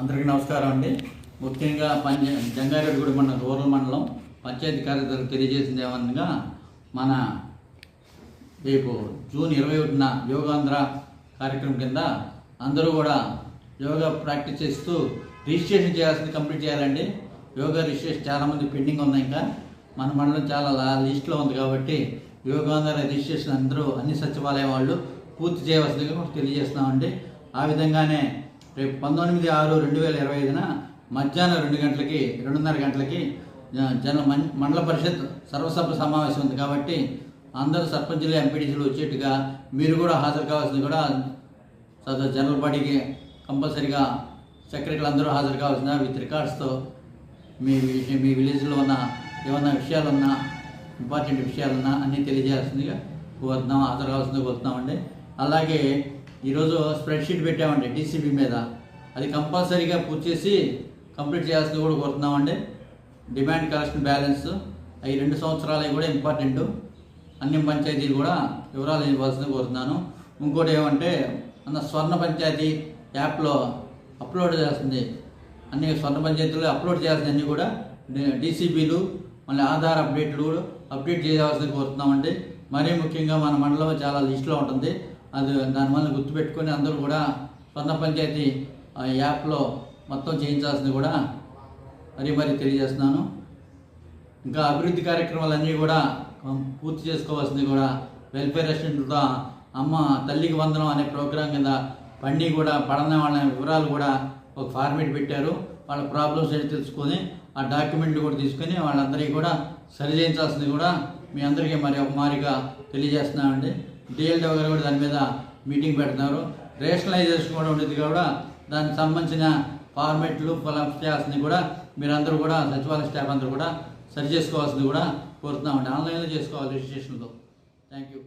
అందరికీ నమస్కారం అండి. ముఖ్యంగా పంచ జంగారెడ్డిగూడ మండలం రూరల్ మండలం పంచాయతీ కార్యదర్శి తెలియజేసింది ఏమనగా మన రేపు జూన్ ఇరవై ఒకటిన యోగాంధ్ర కార్యక్రమం కింద అందరూ కూడా యోగా ప్రాక్టీస్ చేస్తూ రిజిస్ట్రేషన్ చేయాల్సింది కంప్లీట్ చేయాలండి. యోగా రిజిస్ట్రేషన్ చాలామంది పెండింగ్ ఉన్నాయి ఇంకా. మన మండలం చాలా లిస్ట్లో ఉంది కాబట్టి యోగాంధ్ర రిజిస్ట్రేషన్ అందరూ అన్ని సచివాలయం వాళ్ళు పూర్తి చేయవలసిందిగా తెలియజేస్తున్నామండి. ఆ విధంగానే రేపు పంతొమ్మిది ఆరు రెండు వేల ఇరవై ఐదున మధ్యాహ్నం రెండు గంటలకి రెండున్నర గంటలకి జన మం- మండల పరిషత్ సర్వసభ సమావేశం ఉంది కాబట్టి అందరూ సర్పంచులు ఎంపీడీసీలు వచ్చేట్టుగా మీరు కూడా హాజరు కావాల్సింది కూడా జనరల్ బాడీకి కంపల్సరీగా సెక్రటరీలు అందరూ హాజరు కావాల్సిన విత్ రికార్డ్స్తో మీ మీ విలేజ్లో ఉన్న ఏమన్నా విషయాలున్నా ఇంపార్టెంట్ విషయాలున్నా అన్నీ తెలియజేయాల్సిందిగా కోరుతున్నాం హాజరు కావాల్సిందిగా కోరుతున్నామండి. అలాగే ఈరోజు స్ప్రెడ్షీట్ పెట్టామండి డీసీబీ మీద. అది కంపల్సరీగా పూర్తి చేసి కంప్లీట్ చేయాల్సింది కూడా కోరుతున్నామండి. డిమాండ్ కలెక్షన్ బ్యాలెన్స్ ఈ రెండు సంవత్సరాలు కూడా ఇంపార్టెంట్. అన్ని పంచాయతీలు కూడా వివరాలు ఇవ్వాల్సింది కోరుతున్నాను. ఇంకోటి ఏమంటే అన్న స్వర్ణ పంచాయతీ యాప్లో అప్లోడ్ చేస్తుంది అన్ని స్వర్ణ పంచాయతీలు అప్లోడ్ చేయాల్సిన కూడా డీసీబీలు మళ్ళీ ఆధార్ అప్డేట్లు కూడా అప్డేట్ చేయవలసింది కోరుతున్నామండి. మరీ ముఖ్యంగా మన మండలం చాలా లిస్టులో ఉంటుంది. అది దానివల్ల గుర్తుపెట్టుకొని అందరూ కూడా స్వర్ణ పంచాయతీ ఆ యాప్లో మొత్తం చేయించాల్సింది కూడా మరీ మరీ తెలియజేస్తున్నాను. ఇంకా అభివృద్ధి కార్యక్రమాలన్నీ కూడా పూర్తి చేసుకోవాల్సింది కూడా వెల్ఫేర్ రెస్టారెంట్తో అమ్మ తల్లికి వందనం అనే ప్రోగ్రాం కింద పండి కూడా పడన వాళ్ళ వివరాలు కూడా ఒక ఫార్మేట్ పెట్టారు. వాళ్ళ ప్రాబ్లమ్స్ ఏంటి తెలుసుకొని ఆ డాక్యుమెంట్ కూడా తీసుకొని వాళ్ళందరికీ కూడా సరి చేయించాల్సింది కూడా మీ అందరికీ మరి ఒక మారిగా తెలియజేస్తున్నామండి. డిఎల్డో గారు కూడా దాని మీద మీటింగ్ పెడుతున్నారు. రేషనలైజేషన్ కూడా ఉండేది కూడా దానికి సంబంధించిన ఫార్మెట్లు ఫలప్ చేయాల్సింది కూడా మీరందరూ కూడా సచివాలయ స్టాఫ్ అందరూ కూడా సరి చేసుకోవాల్సింది కూడా కోరుతున్నామండి. ఆన్లైన్లో చేసుకోవాలి రిజిస్ట్రేషన్తో థ్యాంక్ యూ